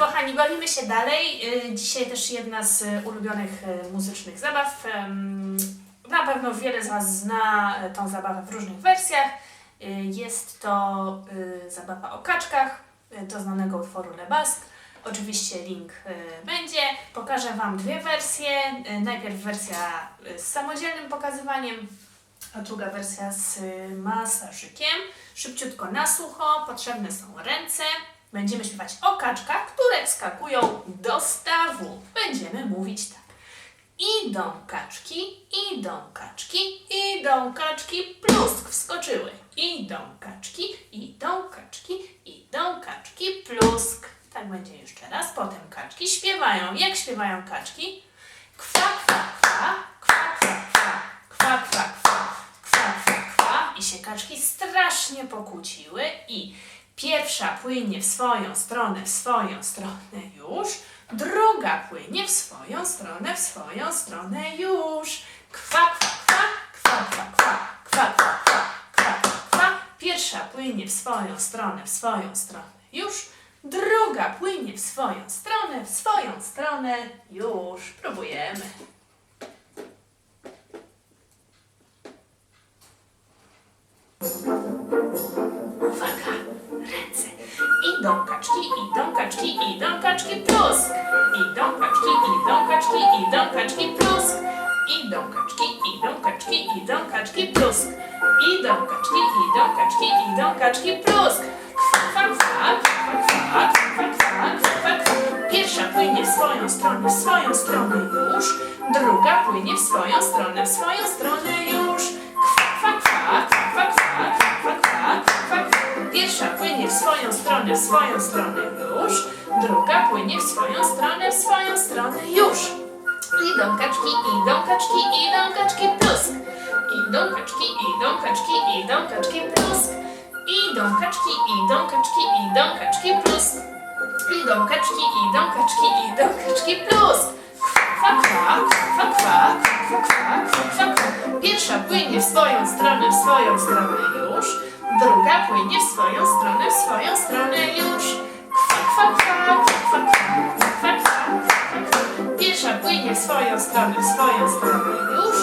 Kochani, bawimy się dalej. Y, Dzisiaj też jedna z y, ulubionych y, muzycznych zabaw. Na pewno wiele z Was zna y, tą zabawę w różnych wersjach. Jest to zabawa o kaczkach do znanego utworu Le Basque. Oczywiście link będzie. Pokażę Wam dwie wersje. Najpierw wersja z samodzielnym pokazywaniem, a druga wersja z masażykiem. Szybciutko na sucho, potrzebne są ręce. Będziemy śpiewać o kaczkach, które wskakują do stawu. Będziemy mówić tak. Idą kaczki, idą kaczki, idą kaczki, plusk wskoczyły. Idą kaczki, idą kaczki, idą kaczki, plusk. Tak będzie jeszcze raz. Potem kaczki śpiewają. Jak śpiewają kaczki? Kwa, kwa, kwa, kwa, kwa, kwa, kwa, kwa, kwa, kwa, kwa, kwa. I się kaczki strasznie pokłóciły i pierwsza płynie w swoją stronę, w swoją stronę już, druga płynie w swoją stronę, w swoją stronę już. Kwa, kwa, kwa, kwa, kwa, kwa, kwa, kwa, kwa, kwa, kwa, kwa. Pierwsza płynie w swoją stronę, w swoją stronę już, druga płynie w swoją stronę, w swoją stronę już. Próbujemy. Uwaga, ręce idą kaczki, idą kaczki, idą kaczki plusk. Idą kaczki, idą kaczki, idą kaczki plusk. Idą kaczki, idą kaczki, idą kaczki plusk. Idą kaczki, idą kaczki, idą kaczki plusk. Pierwsza płynie w swoją stronę, w swoją stronę już. Druga płynie w swoją stronę, w swoją stronę. Pierwsza płynie w swoją stronę, w swoją stronę już. Druga płynie w swoją stronę, w swoją stronę już. Idą kaczki, idą kaczki, idą kaczki, plusk. Idą kaczki, idą kaczki, idą kaczki, plusk. Idą kaczki, idą kaczki, idą kaczki, plusk. Idą kaczki, idą kaczki, idą kaczki, plusk. Kwa, kwa, kwa, kwa, kwa, kwa, kwa, kwa, kwa. Pierwsza płynie w swoją stronę, w swoją stronę już druga płynie w swoją stronę, w swoją stronę już. Kwa, kwa, kwa, kwa, kwa, kwa, kwa, Pierwsza płynie w swoją stronę, w swoją stronę już.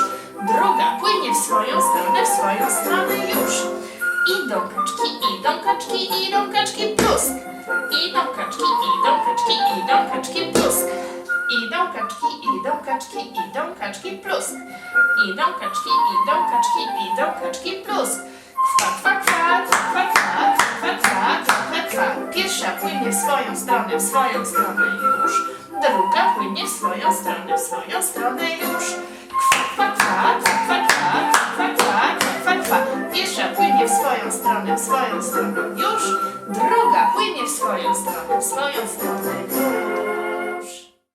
Druga płynie w swoją stronę, w swoją stronę już. Idą kaczki, idą kaczki, idą kaczki, plusk. Idą kaczki, idą kaczki, idą kaczki, plusk. Idą kaczki, idą kaczki, idą kaczki, plusk. Idą kaczki, idą kaczki. Pierwsza płynie swoją stronę, w swoją stronę już. Druga płynie w swoją stronę, w swoją stronę już. Kwa, kwa, kwa, kwa, kwa, kwa, kwa, kwa. Pierwsza płynie w swoją stronę, w swoją stronę już. Druga płynie w swoją stronę, w swoją stronę już.